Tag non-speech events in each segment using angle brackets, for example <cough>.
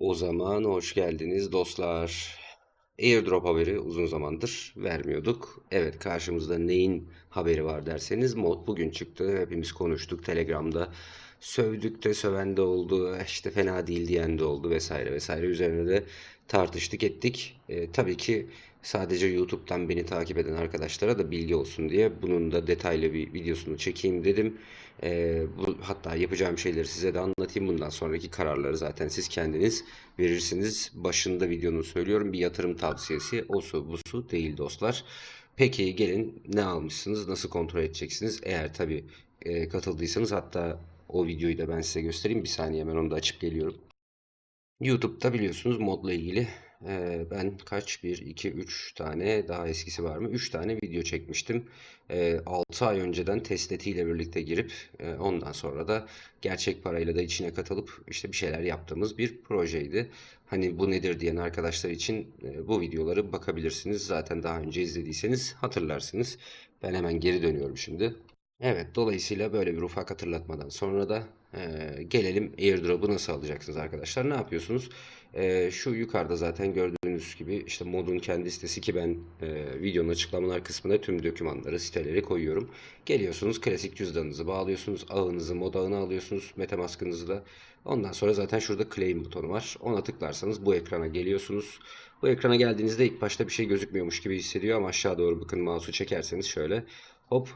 O zaman hoş geldiniz dostlar. Airdrop haberi uzun zamandır vermiyorduk. Evet karşımızda neyin haberi var derseniz mod bugün çıktı. Hepimiz konuştuk Telegram'da. Sövdük de söven de oldu. işte fena değil diyen de oldu vesaire vesaire. Üzerine de tartıştık ettik. E, tabii ki sadece YouTube'dan beni takip eden arkadaşlara da bilgi olsun diye bunun da detaylı bir videosunu çekeyim dedim. E, bu, hatta yapacağım şeyleri size de anlatayım. Bundan sonraki kararları zaten siz kendiniz verirsiniz. Başında videonun söylüyorum bir yatırım tavsiyesi. O su bu su değil dostlar. Peki gelin ne almışsınız? Nasıl kontrol edeceksiniz? Eğer tabii e, katıldıysanız hatta o videoyu da ben size göstereyim. Bir saniye hemen onu da açıp geliyorum. YouTube'da biliyorsunuz modla ilgili ben kaç? 1, 2, 3 tane daha eskisi var mı? 3 tane video çekmiştim. E, 6 ay önceden testnetiyle birlikte girip e, ondan sonra da gerçek parayla da içine katılıp işte bir şeyler yaptığımız bir projeydi. Hani bu nedir diyen arkadaşlar için e, bu videoları bakabilirsiniz. Zaten daha önce izlediyseniz hatırlarsınız. Ben hemen geri dönüyorum şimdi. Evet, dolayısıyla böyle bir ufak hatırlatmadan sonra da e, gelelim airdrop'u nasıl alacaksınız arkadaşlar. Ne yapıyorsunuz? E, şu yukarıda zaten gördüğünüz gibi işte modun kendi sitesi ki ben e, videonun açıklamalar kısmına tüm dokümanları, siteleri koyuyorum. Geliyorsunuz klasik cüzdanınızı bağlıyorsunuz, ağınızı, mod ağını alıyorsunuz, metamaskınızı da. Ondan sonra zaten şurada claim butonu var. Ona tıklarsanız bu ekrana geliyorsunuz. Bu ekrana geldiğinizde ilk başta bir şey gözükmüyormuş gibi hissediyor ama aşağı doğru bakın mouse'u çekerseniz şöyle hop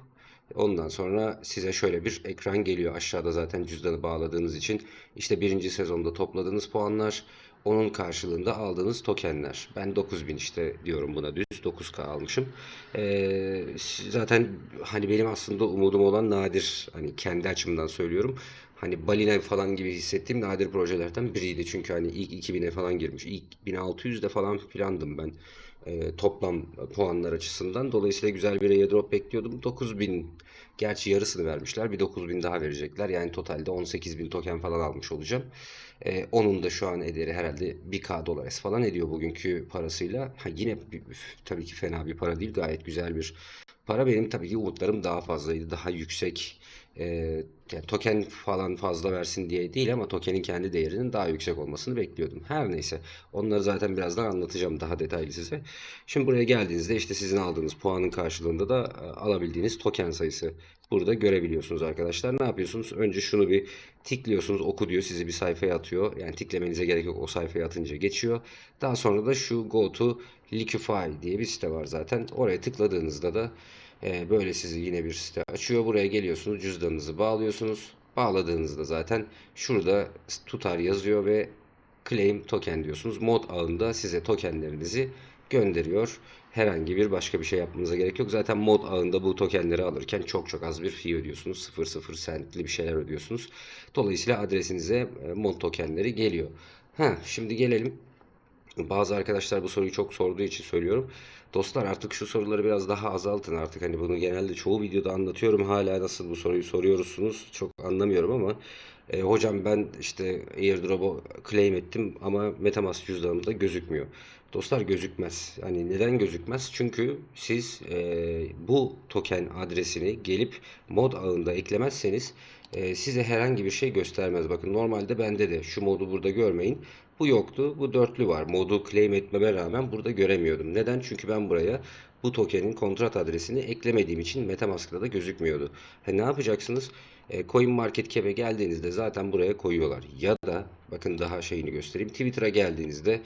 Ondan sonra size şöyle bir ekran geliyor. Aşağıda zaten cüzdanı bağladığınız için işte birinci sezonda topladığınız puanlar, onun karşılığında aldığınız tokenler. Ben 9000 işte diyorum buna düz 9K almışım. Ee, zaten hani benim aslında umudum olan nadir hani kendi açımdan söylüyorum. Hani balina falan gibi hissettiğim nadir projelerden biriydi. Çünkü hani ilk 2000'e falan girmiş. İlk 1600'de falan filandım ben e, toplam puanlar açısından. Dolayısıyla güzel bir airdrop bekliyordum. 9000 gerçi yarısını vermişler. Bir 9000 daha verecekler. Yani totalde 18000 token falan almış olacağım. E, onun da şu an ederi herhalde 1k dolar falan ediyor bugünkü parasıyla. Ha, yine tabii ki fena bir para değil. Gayet güzel bir para. Benim tabii ki umutlarım daha fazlaydı. Daha yüksek e, yani token falan fazla versin diye değil ama tokenin kendi değerinin daha yüksek olmasını bekliyordum. Her neyse onları zaten birazdan anlatacağım daha detaylı size. Şimdi buraya geldiğinizde işte sizin aldığınız puanın karşılığında da e, alabildiğiniz token sayısı burada görebiliyorsunuz arkadaşlar. Ne yapıyorsunuz? Önce şunu bir tikliyorsunuz oku diyor sizi bir sayfaya atıyor. Yani tiklemenize gerek yok o sayfaya atınca geçiyor. Daha sonra da şu go to liquify diye bir site var zaten. Oraya tıkladığınızda da ee, böyle sizi yine bir site açıyor. Buraya geliyorsunuz. Cüzdanınızı bağlıyorsunuz. Bağladığınızda zaten şurada tutar yazıyor ve claim token diyorsunuz. Mod ağında size tokenlerinizi gönderiyor. Herhangi bir başka bir şey yapmanıza gerek yok. Zaten mod ağında bu tokenleri alırken çok çok az bir fee ödüyorsunuz. 0.0 centli bir şeyler ödüyorsunuz. Dolayısıyla adresinize e, mod tokenleri geliyor. Ha, şimdi gelelim bazı arkadaşlar bu soruyu çok sorduğu için söylüyorum. Dostlar artık şu soruları biraz daha azaltın artık. Hani bunu genelde çoğu videoda anlatıyorum. Hala nasıl bu soruyu soruyorsunuz çok anlamıyorum ama e, hocam ben işte airdrop'u claim ettim ama Metamask cüzdanımda gözükmüyor. Dostlar gözükmez. Hani neden gözükmez? Çünkü siz e, bu token adresini gelip mod ağında eklemezseniz e, size herhangi bir şey göstermez. Bakın normalde bende de şu modu burada görmeyin. Bu yoktu. Bu dörtlü var. Modu claim etmeme rağmen burada göremiyordum. Neden? Çünkü ben buraya bu tokenin kontrat adresini eklemediğim için Metamask'ta da gözükmüyordu. Ha, ne yapacaksınız? E, Coin Market Cap'e geldiğinizde zaten buraya koyuyorlar. Ya da bakın daha şeyini göstereyim. Twitter'a geldiğinizde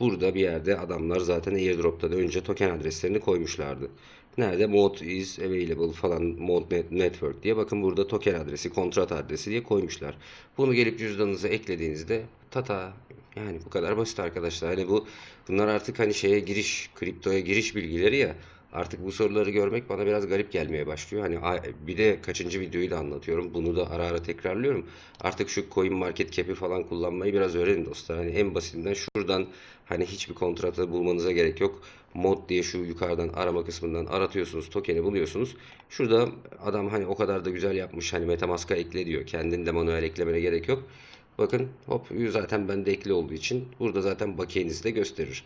burada bir yerde adamlar zaten airdrop'tan önce token adreslerini koymuşlardı. Nerede? Mod is available falan mod network diye. Bakın burada token adresi, kontrat adresi diye koymuşlar. Bunu gelip cüzdanınıza eklediğinizde tata yani bu kadar basit arkadaşlar. Hani bu bunlar artık hani şeye giriş, kriptoya giriş bilgileri ya. Artık bu soruları görmek bana biraz garip gelmeye başlıyor. Hani bir de kaçıncı videoyu da anlatıyorum. Bunu da ara ara tekrarlıyorum. Artık şu coin market cap'i falan kullanmayı biraz öğrenin dostlar. Hani en basitinden şuradan hani hiçbir kontratı bulmanıza gerek yok. Mod diye şu yukarıdan arama kısmından aratıyorsunuz. Token'i buluyorsunuz. Şurada adam hani o kadar da güzel yapmış. Hani Metamask'a ekle diyor. Kendin de manuel eklemene gerek yok. Bakın hop zaten bende ekli olduğu için burada zaten bakiyenizi de gösterir.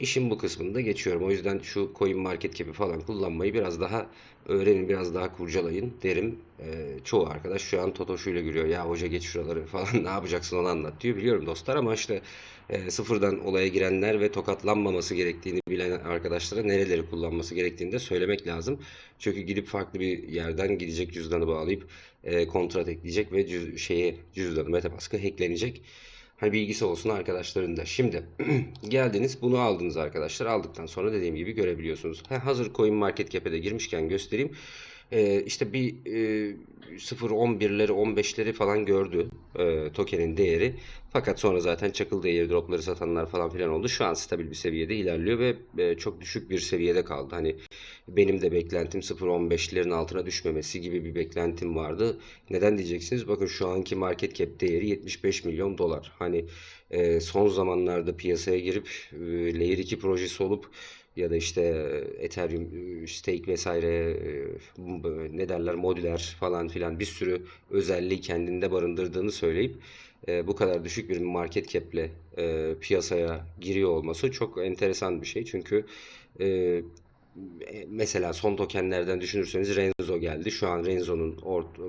İşin bu kısmını da geçiyorum. O yüzden şu coin market cap'i falan kullanmayı biraz daha öğrenin, biraz daha kurcalayın derim. Ee, çoğu arkadaş şu an Totoşu'yla gülüyor. Ya hoca geç şuraları falan <laughs> ne yapacaksın onu anlat diyor. Biliyorum dostlar ama işte e, sıfırdan olaya girenler ve tokatlanmaması gerektiğini bilen arkadaşlara nereleri kullanması gerektiğini de söylemek lazım. Çünkü gidip farklı bir yerden gidecek cüzdanı bağlayıp e, kontrat ekleyecek ve cüz şeye cüzdanı MetaMask'a hacklenecek. Hani bilgisi olsun arkadaşların da. Şimdi <clears throat> geldiniz bunu aldınız arkadaşlar. Aldıktan sonra dediğim gibi görebiliyorsunuz. Ha, hazır Coin Market Cap'e de girmişken göstereyim. Ee, işte bir e, 0.11'leri 15'leri falan gördü e, tokenin değeri. Fakat sonra zaten çakıldı airdropları satanlar falan filan oldu. Şu an stabil bir seviyede ilerliyor ve e, çok düşük bir seviyede kaldı. Hani benim de beklentim 0.15'lerin altına düşmemesi gibi bir beklentim vardı. Neden diyeceksiniz? Bakın şu anki market cap değeri 75 milyon dolar. Hani e, son zamanlarda piyasaya girip e, Layer 2 projesi olup ya da işte Ethereum e, stake vesaire e, ne derler modüler falan filan bir sürü özelliği kendinde barındırdığını söyleyip e, bu kadar düşük bir market cap'le e, piyasaya giriyor olması çok enteresan bir şey. Çünkü e, mesela son tokenlerden düşünürseniz Renzo geldi. Şu an Renzo'nun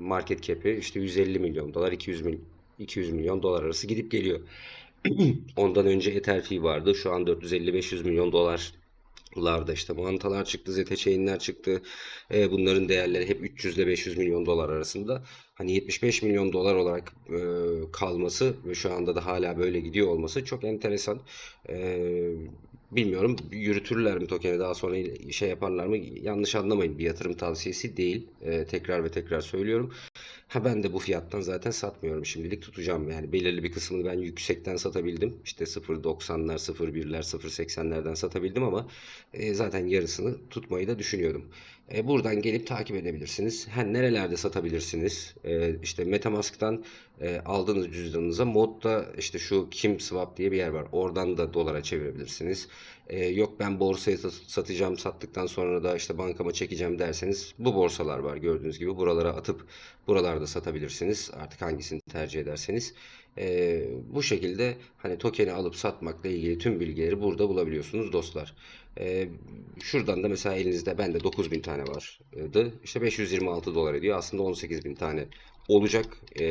market cap'i işte 150 milyon dolar 200 milyon 200 milyon dolar arası gidip geliyor. <clears throat> Ondan önce Ether vardı. Şu an 450-500 milyon dolar larda işte mantalar çıktı, zete chain'ler çıktı. E, bunların değerleri hep 300 ile 500 milyon dolar arasında. Hani 75 milyon dolar olarak e, kalması ve şu anda da hala böyle gidiyor olması çok enteresan. E, bilmiyorum yürütürler mi tokeni daha sonra şey yaparlar mı yanlış anlamayın bir yatırım tavsiyesi değil. E, tekrar ve tekrar söylüyorum. Ha ben de bu fiyattan zaten satmıyorum şimdilik tutacağım. Yani belirli bir kısmını ben yüksekten satabildim. İşte 0.90'lar, 0.1'ler, 0.80'lerden satabildim ama e, zaten yarısını tutmayı da düşünüyordum. E, buradan gelip takip edebilirsiniz. Ha, nerelerde satabilirsiniz? E, işte Metamask'tan e, aldığınız cüzdanınıza modda işte şu Kim Swap diye bir yer var. Oradan da dolara çevirebilirsiniz. E, yok ben borsaya satacağım sattıktan sonra da işte bankama çekeceğim derseniz bu borsalar var gördüğünüz gibi. Buralara atıp buralarda satabilirsiniz. Artık hangisini tercih ederseniz. E, bu şekilde hani tokeni alıp satmakla ilgili tüm bilgileri burada bulabiliyorsunuz dostlar. E, şuradan da mesela elinizde bende 9000 tane vardı. İşte 526 dolar ediyor. Aslında 18.000 tane olacak. E,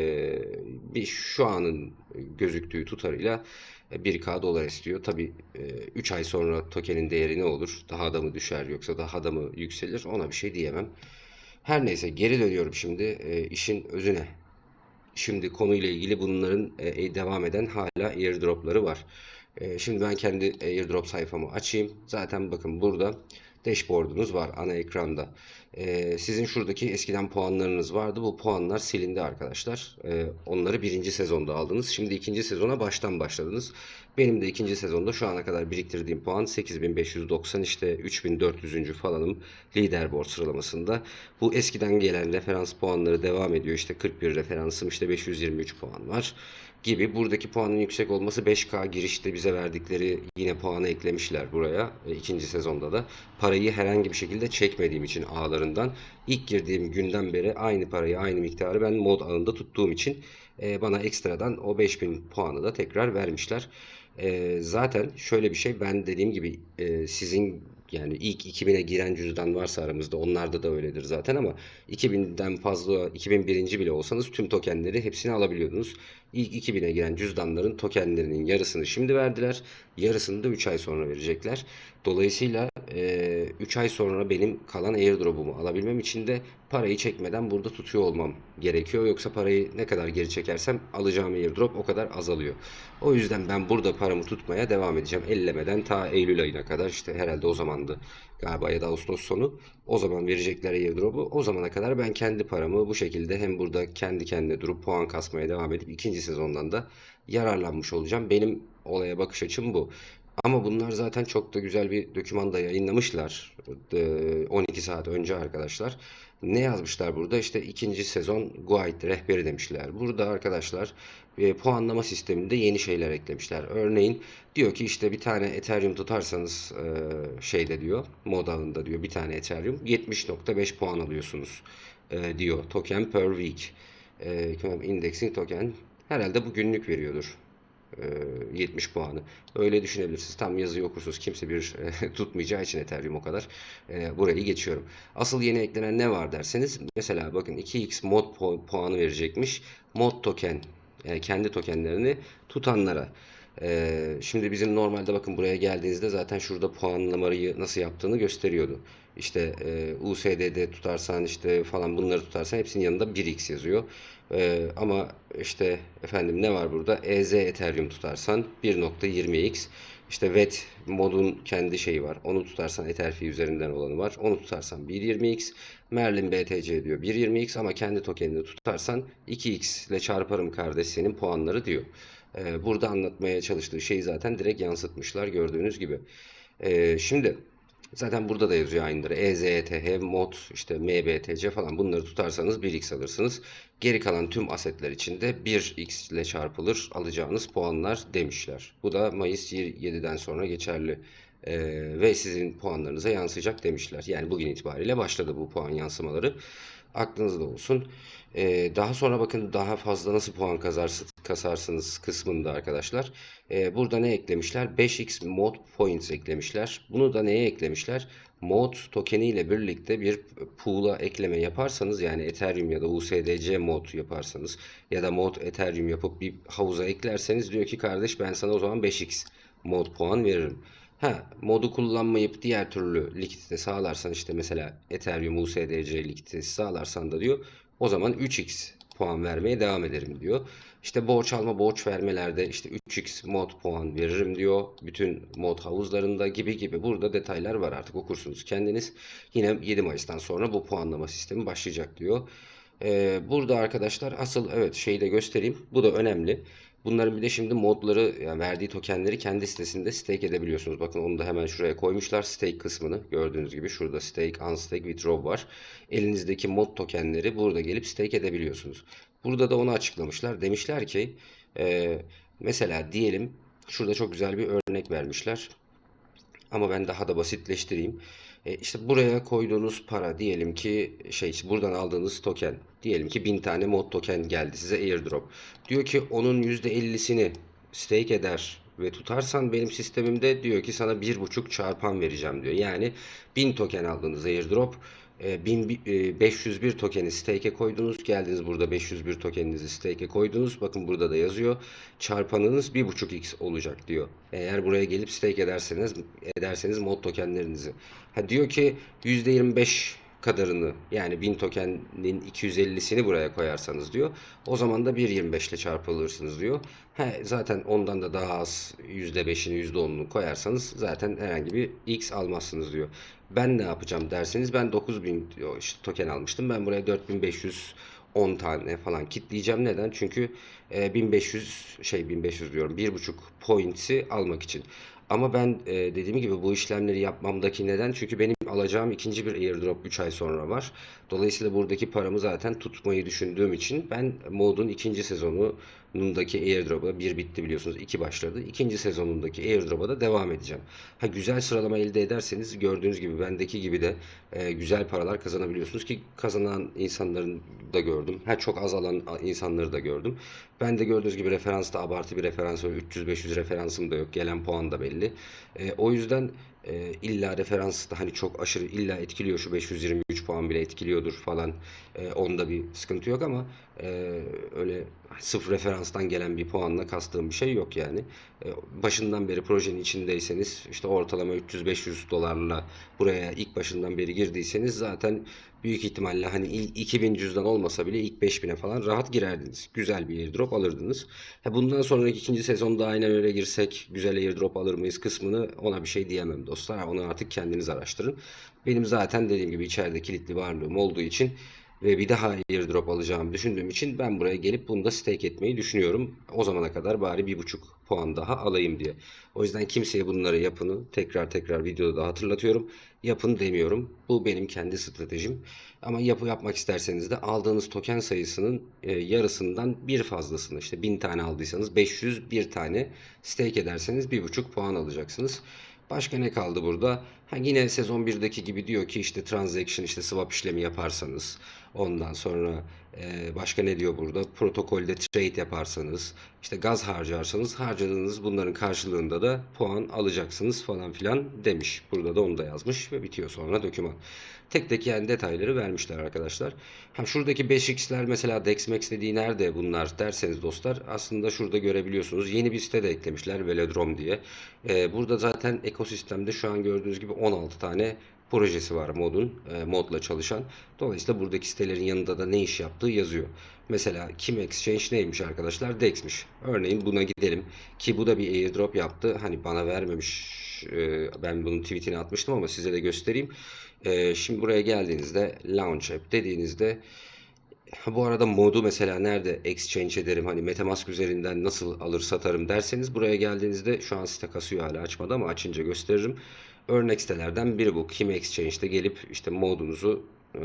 bir şu anın gözüktüğü tutarıyla 1K dolar istiyor. Tabi 3 ay sonra tokenin değeri ne olur? Daha da mı düşer yoksa daha da mı yükselir? Ona bir şey diyemem. Her neyse geri dönüyorum şimdi e, işin özüne. Şimdi konuyla ilgili bunların e, devam eden hala airdropları var. E, şimdi ben kendi airdrop sayfamı açayım. Zaten bakın burada dashboard'unuz var ana ekranda. Ee, sizin şuradaki eskiden puanlarınız vardı. Bu puanlar silindi arkadaşlar. Ee, onları birinci sezonda aldınız. Şimdi ikinci sezona baştan başladınız. Benim de ikinci sezonda şu ana kadar biriktirdiğim puan 8590 işte 3400. falanım leaderboard sıralamasında. Bu eskiden gelen referans puanları devam ediyor. İşte 41 referansım işte 523 puan var gibi. Buradaki puanın yüksek olması 5K girişte bize verdikleri yine puanı eklemişler buraya. E, ikinci sezonda da. Parayı herhangi bir şekilde çekmediğim için ağlarından ilk girdiğim günden beri aynı parayı aynı miktarı ben mod ağında tuttuğum için e, bana ekstradan o 5000 puanı da tekrar vermişler. E, zaten şöyle bir şey ben dediğim gibi e, sizin yani ilk 2000'e giren cüzdan varsa aramızda onlarda da öyledir zaten ama 2000'den fazla 2001. bile olsanız tüm tokenleri hepsini alabiliyordunuz. İlk 2000'e giren cüzdanların tokenlerinin yarısını şimdi verdiler. Yarısını da 3 ay sonra verecekler. Dolayısıyla e, 3 ay sonra benim kalan airdrop'umu alabilmem için de parayı çekmeden burada tutuyor olmam gerekiyor. Yoksa parayı ne kadar geri çekersem alacağım airdrop o kadar azalıyor. O yüzden ben burada paramı tutmaya devam edeceğim. Ellemeden ta Eylül ayına kadar işte herhalde o zamandı galiba ya da Ağustos sonu. O zaman verecekler airdrop'u. O zamana kadar ben kendi paramı bu şekilde hem burada kendi kendine durup puan kasmaya devam edip ikinci sezondan da yararlanmış olacağım. Benim olaya bakış açım bu. Ama bunlar zaten çok da güzel bir dokümanda yayınlamışlar. 12 saat önce arkadaşlar. Ne yazmışlar burada? İşte ikinci sezon guide rehberi demişler. Burada arkadaşlar e, puanlama sisteminde yeni şeyler eklemişler. Örneğin diyor ki işte bir tane Ethereum tutarsanız e, şeyde diyor mod diyor bir tane Ethereum 70.5 puan alıyorsunuz e, diyor token per week. E, indexing token herhalde bu günlük veriyordur. e, 70 puanı. Öyle düşünebilirsiniz. Tam yazıyı okursunuz. Kimse bir <laughs> tutmayacağı için Ethereum o kadar. Burayı geçiyorum. Asıl yeni eklenen ne var derseniz mesela bakın 2x mod pu- puanı verecekmiş. Mod token kendi tokenlerini tutanlara. Şimdi bizim normalde bakın buraya geldiğinizde zaten şurada puanlamayı nasıl yaptığını gösteriyordu. İşte USDT tutarsan işte falan bunları tutarsan hepsinin yanında 1x yazıyor. Ee, ama işte efendim ne var burada? EZ Ethereum tutarsan 1.20x. İşte VET modun kendi şeyi var. Onu tutarsan Etherfi üzerinden olanı var. Onu tutarsan 1.20x. Merlin BTC diyor 1.20x ama kendi tokenini tutarsan 2x ile çarparım kardeş senin puanları diyor. Ee, burada anlatmaya çalıştığı şeyi zaten direkt yansıtmışlar gördüğünüz gibi. Ee, şimdi zaten burada da yazıyor aynıları. E EZTH, MOD, işte MBTC falan bunları tutarsanız 1x alırsınız. Geri kalan tüm asetler için de 1x ile çarpılır alacağınız puanlar demişler. Bu da Mayıs 7'den sonra geçerli ee, ve sizin puanlarınıza yansıyacak demişler. Yani bugün itibariyle başladı bu puan yansımaları. Aklınızda olsun. Ee, daha sonra bakın daha fazla nasıl puan kazarsınız, kasarsınız kısmında arkadaşlar. Ee, burada ne eklemişler? 5x mod points eklemişler. Bunu da neye eklemişler? Mod tokeni ile birlikte bir pool'a ekleme yaparsanız yani Ethereum ya da USDC mod yaparsanız ya da mod Ethereum yapıp bir havuza eklerseniz diyor ki kardeş ben sana o zaman 5x mod puan veririm. Ha, modu kullanmayıp diğer türlü likidite sağlarsan işte mesela Ethereum USDC likiditesi sağlarsan da diyor o zaman 3x puan vermeye devam ederim diyor. İşte borç alma borç vermelerde işte 3x mod puan veririm diyor. Bütün mod havuzlarında gibi gibi burada detaylar var artık okursunuz kendiniz. Yine 7 Mayıs'tan sonra bu puanlama sistemi başlayacak diyor. Ee, burada arkadaşlar asıl evet şeyi de göstereyim. Bu da önemli. Bunların bir de şimdi modları yani verdiği tokenleri kendi sitesinde stake edebiliyorsunuz. Bakın onu da hemen şuraya koymuşlar stake kısmını. Gördüğünüz gibi şurada stake, unstake, withdraw var. Elinizdeki mod tokenleri burada gelip stake edebiliyorsunuz. Burada da onu açıklamışlar. Demişler ki e, mesela diyelim şurada çok güzel bir örnek vermişler. Ama ben daha da basitleştireyim. E, işte buraya koyduğunuz para diyelim ki şey buradan aldığınız token diyelim ki 1000 tane mod token geldi size airdrop. Diyor ki onun %50'sini stake eder ve tutarsan benim sistemimde diyor ki sana 1.5 çarpan vereceğim diyor. Yani 1000 token aldığınız airdrop 1000 501 tokeni stake'e koydunuz. Geldiniz burada 501 tokeninizi stake'e koydunuz. Bakın burada da yazıyor. Çarpanınız 1.5x olacak diyor. Eğer buraya gelip stake ederseniz ederseniz mod tokenlerinizi. Ha diyor ki %25 kadarını yani 1000 tokenin 250'sini buraya koyarsanız diyor. O zaman da 1.25 ile çarpılırsınız diyor. He, zaten ondan da daha az %5'ini %10'unu koyarsanız zaten herhangi bir X almazsınız diyor. Ben ne yapacağım derseniz ben 9000 diyor işte token almıştım. Ben buraya 4510 tane falan kitleyeceğim. Neden? Çünkü e, 1500 şey 1500 diyorum 1.5 points'i almak için. Ama ben e, dediğim gibi bu işlemleri yapmamdaki neden? Çünkü benim alacağım ikinci bir airdrop 3 ay sonra var. Dolayısıyla buradaki paramı zaten tutmayı düşündüğüm için ben modun ikinci sezonundaki airdrop'a bir bitti biliyorsunuz iki başladı. İkinci sezonundaki airdrop'a da devam edeceğim. Ha güzel sıralama elde ederseniz gördüğünüz gibi bendeki gibi de e, güzel paralar kazanabiliyorsunuz ki kazanan insanların da gördüm. Ha çok az alan insanları da gördüm. Ben de gördüğünüz gibi referansta abartı bir referans var. 300-500 referansım da yok. Gelen puan da belli. E, o yüzden e, illa referans da hani çok aşırı illa etkiliyor şu 523 puan bile etkiliyordur falan. E, onda bir sıkıntı yok ama e, öyle sıfır referanstan gelen bir puanla kastığım bir şey yok yani. E, başından beri projenin içindeyseniz işte ortalama 300-500 dolarla buraya ilk başından beri girdiyseniz zaten büyük ihtimalle hani ilk 2000 cüzdan olmasa bile ilk 5000'e falan rahat girerdiniz. Güzel bir airdrop alırdınız. Ha bundan sonraki ikinci sezonda aynen öyle girsek güzel airdrop alır mıyız kısmını ona bir şey diyemem dostlar. Onu artık kendiniz araştırın. Benim zaten dediğim gibi içeride kilitli varlığım olduğu için ve bir daha airdrop alacağımı düşündüğüm için ben buraya gelip bunu da stake etmeyi düşünüyorum. O zamana kadar bari bir buçuk puan daha alayım diye. O yüzden kimseye bunları yapını tekrar tekrar videoda da hatırlatıyorum. Yapın demiyorum. Bu benim kendi stratejim. Ama yapı yapmak isterseniz de aldığınız token sayısının e, yarısından bir fazlasını işte 1000 tane aldıysanız 501 tane stake ederseniz 1,5 puan alacaksınız. Başka ne kaldı burada? Ha yine sezon 1'deki gibi diyor ki işte transaction işte swap işlemi yaparsanız Ondan sonra e, başka ne diyor burada? Protokolde trade yaparsanız, işte gaz harcarsanız harcadığınız bunların karşılığında da puan alacaksınız falan filan demiş. Burada da onu da yazmış ve bitiyor sonra doküman. Tek tek yani detayları vermişler arkadaşlar. Ha şuradaki 5x'ler mesela DexMax dediği nerede bunlar derseniz dostlar aslında şurada görebiliyorsunuz. Yeni bir site de eklemişler Velodrom diye. Ee, burada zaten ekosistemde şu an gördüğünüz gibi 16 tane projesi var modun, e, modla çalışan. Dolayısıyla buradaki sitelerin yanında da ne iş yaptığı yazıyor. Mesela Kim Exchange neymiş arkadaşlar? Dex'miş. Örneğin buna gidelim ki bu da bir airdrop yaptı. Hani bana vermemiş. e, ben bunun tweetini atmıştım ama size de göstereyim. E, şimdi buraya geldiğinizde Launch App dediğinizde bu arada modu mesela nerede exchange ederim hani Metamask üzerinden nasıl alır satarım derseniz buraya geldiğinizde şu an site kasıyor hala açmadı ama açınca gösteririm. Örnek sitelerden biri bu. Kim Exchange'de gelip işte modunuzu e,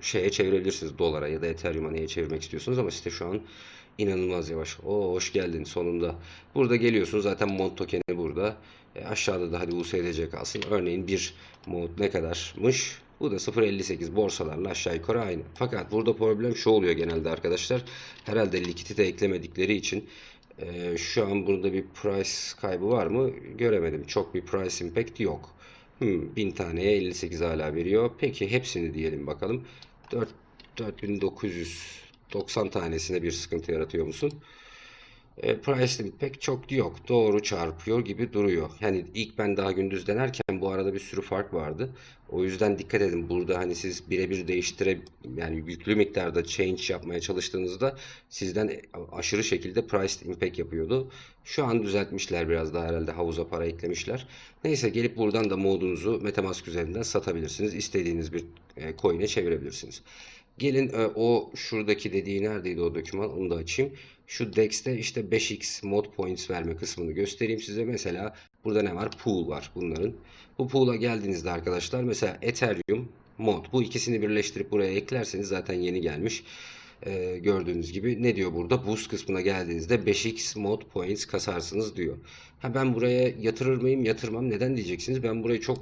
şeye çevirebilirsiniz dolara ya da Ethereum'a neye çevirmek istiyorsunuz ama site şu an inanılmaz yavaş. Oo hoş geldin sonunda. Burada geliyorsunuz zaten mod tokeni burada. E, aşağıda da hadi USDC kalsın. Örneğin bir mod ne kadarmış? Bu da 0.58 borsalarla aşağı yukarı aynı. Fakat burada problem şu oluyor genelde arkadaşlar. Herhalde likidite eklemedikleri için e, şu an burada bir price kaybı var mı? Göremedim. Çok bir price impact yok. Hmm, 1000 taneye 58 hala veriyor. Peki hepsini diyelim bakalım. 4, 4990 tanesine bir sıkıntı yaratıyor musun? E, price limit pek çok yok. Doğru çarpıyor gibi duruyor. Yani ilk ben daha gündüz denerken bu arada bir sürü fark vardı. O yüzden dikkat edin. Burada hani siz birebir değiştire yani yüklü miktarda change yapmaya çalıştığınızda sizden aşırı şekilde price impact yapıyordu. Şu an düzeltmişler biraz daha herhalde havuza para eklemişler. Neyse gelip buradan da modunuzu MetaMask üzerinden satabilirsiniz. İstediğiniz bir e, coin'e çevirebilirsiniz. Gelin e, o şuradaki dediği neredeydi o doküman onu da açayım. Şu DEX'te işte 5x mod points verme kısmını göstereyim size. Mesela burada ne var? Pool var bunların. Bu pool'a geldiğinizde arkadaşlar mesela Ethereum mod bu ikisini birleştirip buraya eklerseniz zaten yeni gelmiş. Ee, gördüğünüz gibi ne diyor burada? Boost kısmına geldiğinizde 5x mod points kasarsınız diyor. Ha ben buraya yatırır mıyım? Yatırmam. Neden diyeceksiniz? Ben burayı çok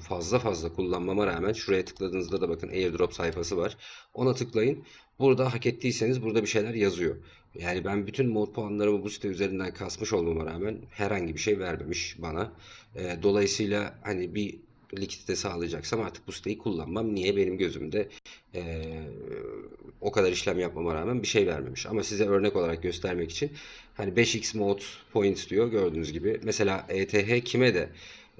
fazla fazla kullanmama rağmen şuraya tıkladığınızda da bakın airdrop sayfası var. Ona tıklayın. Burada hak ettiyseniz burada bir şeyler yazıyor. Yani ben bütün mod puanlarımı bu site üzerinden kasmış olmama rağmen herhangi bir şey vermemiş bana. Ee, dolayısıyla hani bir likidite sağlayacaksam artık bu siteyi kullanmam. Niye? Benim gözümde e, o kadar işlem yapmama rağmen bir şey vermemiş. Ama size örnek olarak göstermek için hani 5x mod points diyor gördüğünüz gibi. Mesela ETH kime de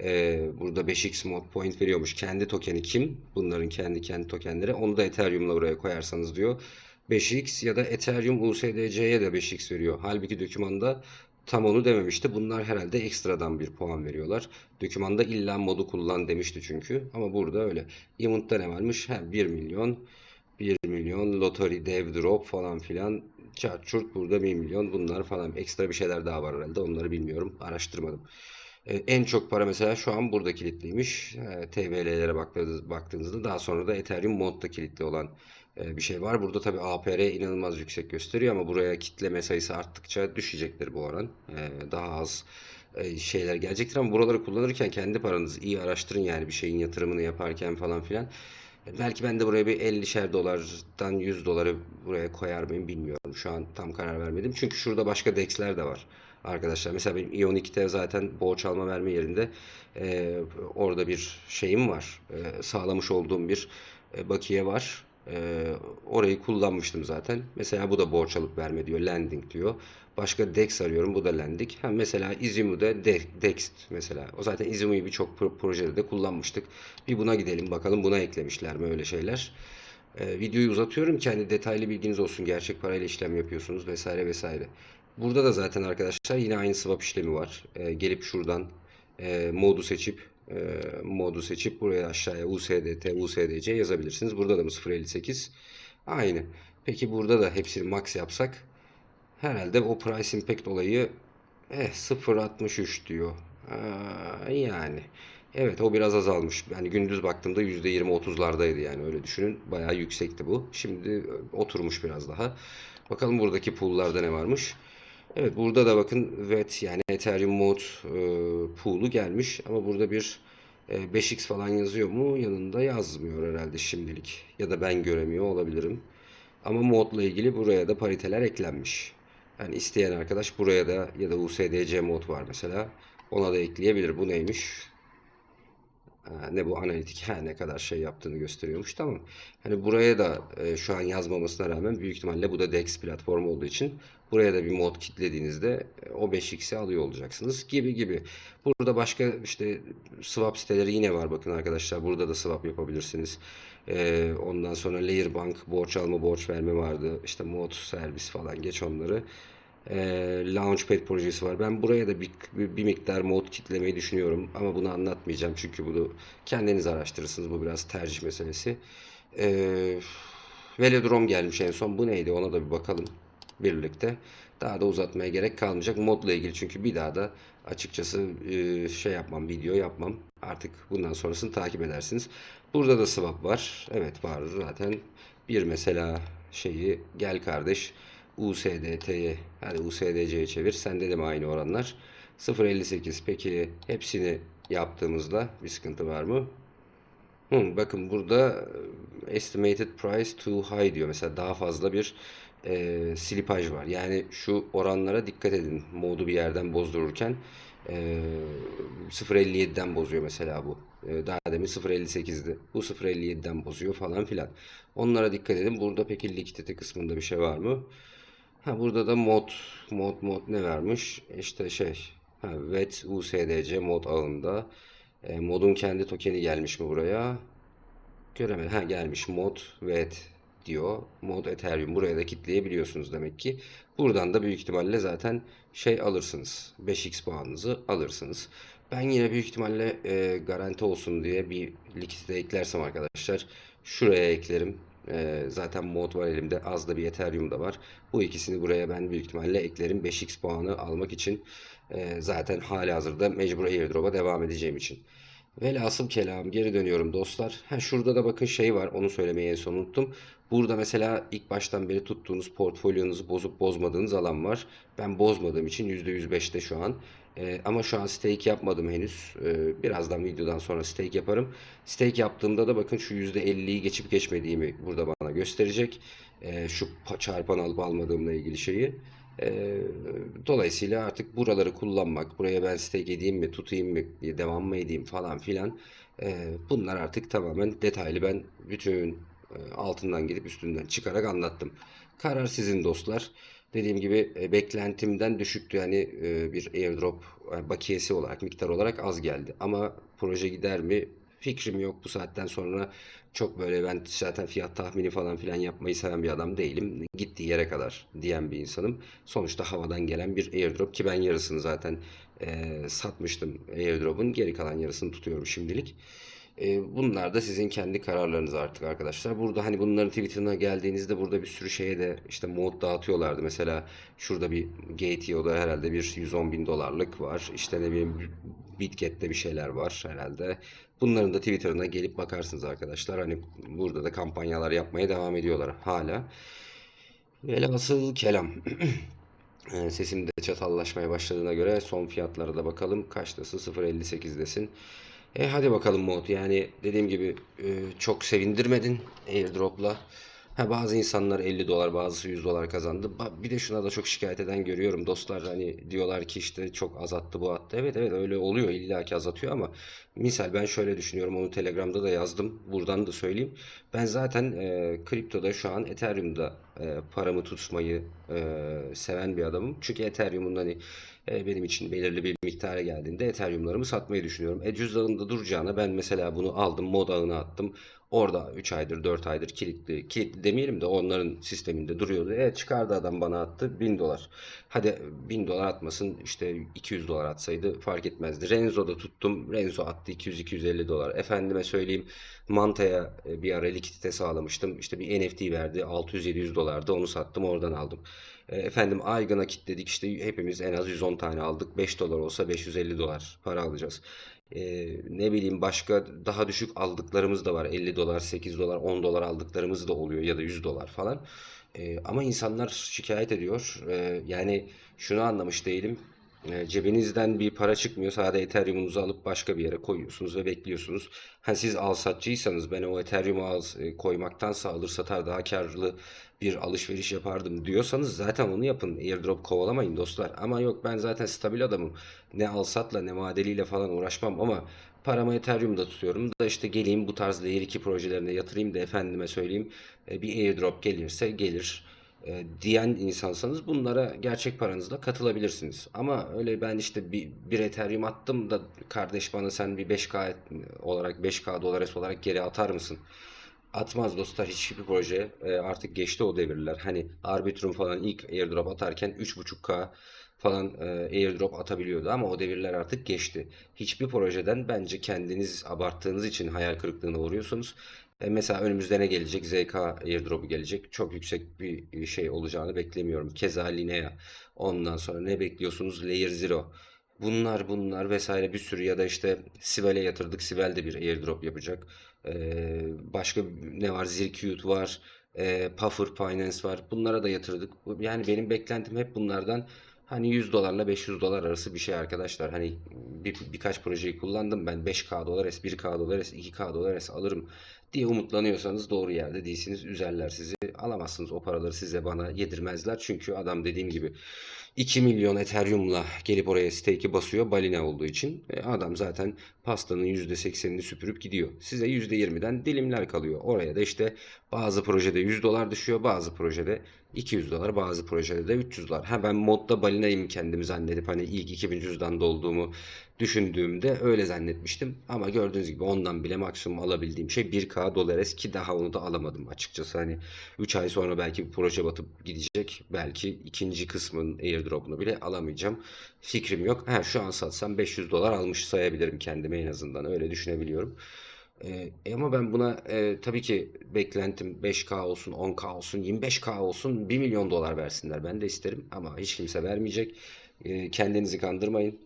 e, burada 5x mod point veriyormuş. Kendi tokeni kim? Bunların kendi kendi tokenleri. Onu da Ethereum'la buraya koyarsanız diyor. 5x ya da Ethereum USDC'ye de 5x veriyor. Halbuki dokümanda tam onu dememişti. Bunlar herhalde ekstradan bir puan veriyorlar. Dokümanda illa modu kullan demişti çünkü. Ama burada öyle. Event'ta ne varmış? Ha, 1 milyon 1 milyon lottery dev drop falan filan çart çurt burada 1 milyon bunlar falan ekstra bir şeyler daha var herhalde onları bilmiyorum araştırmadım. En çok para mesela şu an burada kilitliymiş. TVL'lere baktığınız- baktığınızda daha sonra da Ethereum modda kilitli olan bir şey var. Burada tabii APR inanılmaz yüksek gösteriyor ama buraya kitleme sayısı arttıkça düşecektir bu oran. Daha az şeyler gelecektir ama buraları kullanırken kendi paranızı iyi araştırın yani bir şeyin yatırımını yaparken falan filan. Belki ben de buraya bir 50'şer dolardan 100 doları buraya koyar mıyım bilmiyorum. Şu an tam karar vermedim. Çünkü şurada başka DEX'ler de var arkadaşlar. Mesela benim Ion2'te zaten borç alma verme yerinde e, orada bir şeyim var. E, sağlamış olduğum bir e, bakiye var. E, orayı kullanmıştım zaten. Mesela bu da borç alıp verme diyor. Lending diyor. Başka DEX arıyorum. Bu da lending. Ha, mesela Izimu'da De- DEX mesela. O zaten Izimu'yu birçok pro- projede de kullanmıştık. Bir buna gidelim bakalım buna eklemişler mi öyle şeyler. Ee, videoyu uzatıyorum ki hani detaylı bilginiz olsun. Gerçek parayla işlem yapıyorsunuz vesaire vesaire. Burada da zaten arkadaşlar yine aynı swap işlemi var. Ee, gelip şuradan e, modu seçip e, modu seçip buraya aşağıya USDT, USDC yazabilirsiniz. Burada da mı 0.58? Aynı. Peki burada da hepsini max yapsak herhalde o price impact olayı eh 0.63 diyor. Aa, yani. Evet o biraz azalmış. Yani gündüz baktığımda %20-30'lardaydı yani öyle düşünün. Bayağı yüksekti bu. Şimdi oturmuş biraz daha. Bakalım buradaki pool'larda ne varmış. Evet burada da bakın VET yani Ethereum mod e, pool'u gelmiş ama burada bir E, 5x falan yazıyor mu? Yanında yazmıyor herhalde şimdilik. Ya da ben göremiyor olabilirim. Ama modla ilgili buraya da pariteler eklenmiş. Yani isteyen arkadaş buraya da ya da USDC mod var mesela. Ona da ekleyebilir. Bu neymiş? Ha, ne bu analitik <laughs> ha, ne kadar şey yaptığını gösteriyormuş. Tamam. Hani buraya da e, şu an yazmamasına rağmen büyük ihtimalle bu da DEX platformu olduğu için buraya da bir mod kilitlediğinizde e, o 5x'i alıyor olacaksınız gibi gibi. Burada başka işte swap siteleri yine var bakın arkadaşlar. Burada da swap yapabilirsiniz. E, ondan sonra Layer Bank borç alma borç verme vardı. İşte mod servis falan geç onları e, Launchpad projesi var. Ben buraya da bir, bir, miktar mod kitlemeyi düşünüyorum ama bunu anlatmayacağım çünkü bunu kendiniz araştırırsınız. Bu biraz tercih meselesi. E, Velodrom gelmiş en son. Bu neydi? Ona da bir bakalım birlikte. Daha da uzatmaya gerek kalmayacak. Modla ilgili çünkü bir daha da açıkçası e, şey yapmam, video yapmam. Artık bundan sonrasını takip edersiniz. Burada da swap var. Evet var zaten. Bir mesela şeyi gel kardeş USDT'ye hadi USDC'ye çevir. Sende de mi aynı oranlar? 0.58. Peki hepsini yaptığımızda bir sıkıntı var mı? Hmm, bakın burada e, estimated price too high diyor. Mesela daha fazla bir e, slipaj var. Yani şu oranlara dikkat edin. Modu bir yerden bozdururken e, 0.57'den bozuyor mesela bu. E, daha demin 0.58'di. Bu 0.57'den bozuyor falan filan. Onlara dikkat edin. Burada peki likidite kısmında bir şey var mı? Ha burada da mod mod mod ne vermiş? İşte şey ha, VET USDC mod ağında. E, modun kendi tokeni gelmiş mi buraya? Göremedim. Ha gelmiş mod VET diyor. Mod Ethereum buraya da kitleyebiliyorsunuz demek ki. Buradan da büyük ihtimalle zaten şey alırsınız. 5x puanınızı alırsınız. Ben yine büyük ihtimalle e, garanti olsun diye bir likidite eklersem arkadaşlar şuraya eklerim. E, zaten mod var elimde. Az da bir Ethereum da var. Bu ikisini buraya ben büyük ihtimalle eklerim. 5x puanı almak için e, zaten hali hazırda mecbur airdrop'a devam edeceğim için. Velhasıl kelam geri dönüyorum dostlar. Ha, şurada da bakın şey var onu söylemeyi en son unuttum. Burada mesela ilk baştan beri tuttuğunuz portfolyonuzu bozup bozmadığınız alan var. Ben bozmadığım için %105'te şu an. Ee, ama şu an stake yapmadım henüz. Ee, birazdan videodan sonra stake yaparım. Stake yaptığımda da bakın şu %50'yi geçip geçmediğimi burada bana gösterecek. Ee, şu çarpan alıp almadığımla ilgili şeyi. Ee, dolayısıyla artık buraları kullanmak, buraya ben stake edeyim mi, tutayım mı, devam mı edeyim falan filan. Ee, bunlar artık tamamen detaylı ben bütün e, altından gidip üstünden çıkarak anlattım. Karar sizin dostlar. Dediğim gibi e, beklentimden düşüktü. Yani e, bir airdrop e, bakiyesi olarak, miktar olarak az geldi. Ama proje gider mi? Fikrim yok bu saatten sonra. Çok böyle ben zaten fiyat tahmini falan filan yapmayı seven bir adam değilim. Gittiği yere kadar diyen bir insanım. Sonuçta havadan gelen bir airdrop ki ben yarısını zaten e, satmıştım airdrop'un. Geri kalan yarısını tutuyorum şimdilik. E, bunlar da sizin kendi kararlarınız artık arkadaşlar. Burada hani bunların Twitter'ına geldiğinizde burada bir sürü şeye de işte mod dağıtıyorlardı. Mesela şurada bir Gateio'da herhalde bir 110 bin dolarlık var. İşte ne bileyim Bitget'te bir şeyler var herhalde. Bunların da Twitter'ına gelip bakarsınız arkadaşlar. Hani burada da kampanyalar yapmaya devam ediyorlar hala. Velhasıl kelam. <clears throat> E, Sesim de çatallaşmaya başladığına göre son fiyatlara da bakalım. Kaçtasın? 0.58'desin. E hadi bakalım mod. Yani dediğim gibi e, çok sevindirmedin airdrop'la. Ha, bazı insanlar 50 dolar, bazısı 100 dolar kazandı. Bir de şuna da çok şikayet eden görüyorum. Dostlar hani diyorlar ki işte çok azalttı bu attı. Evet evet öyle oluyor. İlla ki azaltıyor ama misal ben şöyle düşünüyorum. Onu Telegram'da da yazdım. Buradan da söyleyeyim. Ben zaten e, kriptoda şu an Ethereum'da e, paramı tutmayı e, seven bir adamım. Çünkü Ethereum'un hani e, benim için belirli bir miktara geldiğinde Ethereum'larımı satmayı düşünüyorum. E cüzdanımda duracağına ben mesela bunu aldım, mod ağına attım. Orada 3 aydır 4 aydır kilitli, kilitli demeyelim de onların sisteminde duruyordu. E çıkardı adam bana attı 1000 dolar. Hadi 1000 dolar atmasın işte 200 dolar atsaydı fark etmezdi. Renzo'da tuttum. Renzo attı 200-250 dolar. Efendime söyleyeyim Manta'ya e, bir ara likidite sağlamıştım. İşte bir NFT verdi 600-700 dolardı onu sattım oradan aldım. E, Efendim Aygın'a kilitledik işte hepimiz en az 110 tane aldık. 5 dolar olsa 550 dolar para alacağız. E, ne bileyim başka daha düşük aldıklarımız da var. 50 dolar, 8 dolar, 10 dolar aldıklarımız da oluyor ya da 100 dolar falan. E, ama insanlar şikayet ediyor. E, yani şunu anlamış değilim. E, cebinizden bir para çıkmıyor. Sadece Ethereum'unuzu alıp başka bir yere koyuyorsunuz ve bekliyorsunuz. Ha siz al satçıysanız ben o Ethereum'u al, e, koymaktansa alır satar daha karlı bir alışveriş yapardım diyorsanız zaten onu yapın. Airdrop kovalamayın dostlar. Ama yok ben zaten stabil adamım. Ne al satla ne vadeliyle falan uğraşmam ama paramı Ethereum'da tutuyorum da işte geleyim bu tarz Layer 2 projelerine yatırayım da efendime söyleyeyim e, bir airdrop gelirse gelir e, diyen insansanız bunlara gerçek paranızla katılabilirsiniz. Ama öyle ben işte bir, bir Ethereum attım da kardeş bana sen bir 5K olarak 5K dolar olarak geri atar mısın? Atmaz dostlar hiçbir proje e, artık geçti o devirler. Hani Arbitrum falan ilk airdrop atarken 3.5K falan e, airdrop atabiliyordu ama o devirler artık geçti. Hiçbir projeden bence kendiniz abarttığınız için hayal kırıklığına uğruyorsunuz. E, mesela önümüzde ne gelecek? ZK airdrop'u gelecek. Çok yüksek bir şey olacağını beklemiyorum. Keza Linea. Ondan sonra ne bekliyorsunuz? Layer Zero. Bunlar bunlar vesaire bir sürü ya da işte Sivel'e yatırdık. Sivel de bir airdrop yapacak. Ee, başka ne var? Zircute var. E, Puffer Finance var. Bunlara da yatırdık. Yani benim beklentim hep bunlardan hani 100 dolarla 500 dolar arası bir şey arkadaşlar. Hani bir, birkaç projeyi kullandım ben 5K dolar S, 1K dolar S, 2K dolar S alırım diye umutlanıyorsanız doğru yerde değilsiniz. Üzerler sizi. Alamazsınız o paraları size bana yedirmezler. Çünkü adam dediğim gibi 2 milyon Ethereum'la gelip oraya stake'i basıyor balina olduğu için. E, adam zaten pastanın %80'ini süpürüp gidiyor. Size %20'den dilimler kalıyor. Oraya da işte bazı projede 100 dolar düşüyor. Bazı projede 200 dolar. Bazı projede de 300 dolar. Ha ben modda balinayım kendimi zannedip hani ilk 2000 cüzdanda olduğumu düşündüğümde öyle zannetmiştim. Ama gördüğünüz gibi ondan bile maksimum alabildiğim şey 1K dolar ki daha onu da alamadım açıkçası. Hani 3 ay sonra belki bir proje batıp gidecek. Belki ikinci kısmın airdrop'unu bile alamayacağım. Fikrim yok. Ha, şu an satsam 500 dolar almış sayabilirim kendime en azından. Öyle düşünebiliyorum. Ee, ama ben buna e, tabii ki beklentim 5K olsun, 10K olsun, 25K olsun, 1 milyon dolar versinler. Ben de isterim ama hiç kimse vermeyecek. E, kendinizi kandırmayın.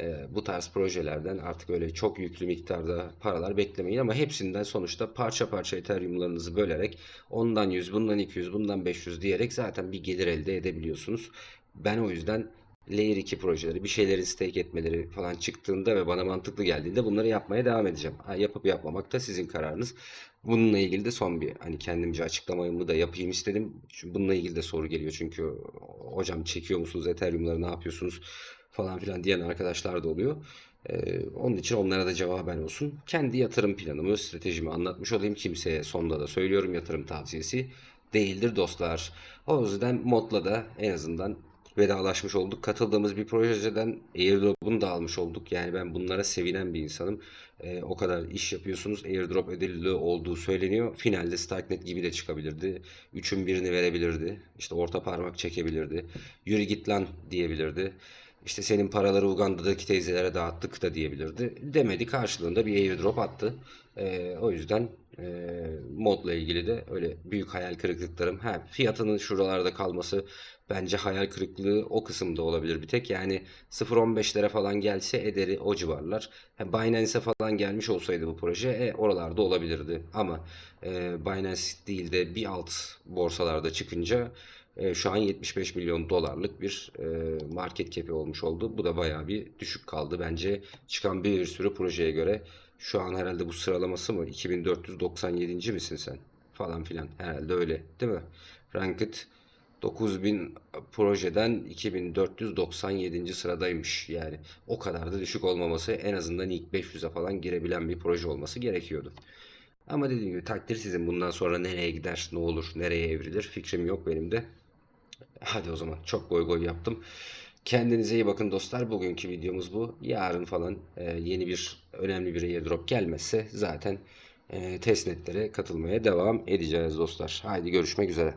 E, bu tarz projelerden artık öyle çok yüklü miktarda paralar beklemeyin ama hepsinden sonuçta parça parça Ethereum'larınızı bölerek ondan 100, bundan 200, bundan 500 diyerek zaten bir gelir elde edebiliyorsunuz. Ben o yüzden Layer 2 projeleri, bir şeyleri stake etmeleri falan çıktığında ve bana mantıklı geldiğinde bunları yapmaya devam edeceğim. Ha, yapıp yapmamak da sizin kararınız. Bununla ilgili de son bir hani kendimce açıklamayımı da yapayım istedim. Çünkü bununla ilgili de soru geliyor çünkü hocam çekiyor musunuz Ethereum'ları ne yapıyorsunuz falan filan diyen arkadaşlar da oluyor. Ee, onun için onlara da cevaben olsun. Kendi yatırım planımı, stratejimi anlatmış olayım. Kimseye sonda da söylüyorum yatırım tavsiyesi değildir dostlar. O yüzden modla da en azından vedalaşmış olduk. Katıldığımız bir projeden airdrop'unu da almış olduk. Yani ben bunlara sevinen bir insanım. Ee, o kadar iş yapıyorsunuz. Airdrop ödüllü olduğu söyleniyor. Finalde Starknet gibi de çıkabilirdi. Üçün birini verebilirdi. İşte orta parmak çekebilirdi. Yürü git lan diyebilirdi. İşte senin paraları Uganda'daki teyzelere dağıttık da diyebilirdi. Demedi karşılığında bir airdrop attı. Ee, o yüzden e, modla ilgili de öyle büyük hayal kırıklıklarım. Ha, fiyatının şuralarda kalması bence hayal kırıklığı o kısımda olabilir bir tek. Yani 0.15'lere falan gelse ederi o civarlar. Ha, Binance'e falan gelmiş olsaydı bu proje e, oralarda olabilirdi. Ama e, Binance değil de bir alt borsalarda çıkınca e, şu an 75 milyon dolarlık bir e, market cap'i olmuş oldu. Bu da bayağı bir düşük kaldı. Bence çıkan bir sürü projeye göre şu an herhalde bu sıralaması mı? 2497. misin sen? Falan filan. Herhalde öyle. Değil mi? Ranked 9000 projeden 2497. sıradaymış. Yani o kadar da düşük olmaması en azından ilk 500'e falan girebilen bir proje olması gerekiyordu. Ama dediğim gibi takdir sizin bundan sonra nereye gider, ne olur, nereye evrilir fikrim yok benim de. Hadi o zaman çok goy goy yaptım. Kendinize iyi bakın dostlar. Bugünkü videomuz bu. Yarın falan e, yeni bir önemli bir airdrop gelmezse zaten e, testnetlere katılmaya devam edeceğiz dostlar. Haydi görüşmek üzere.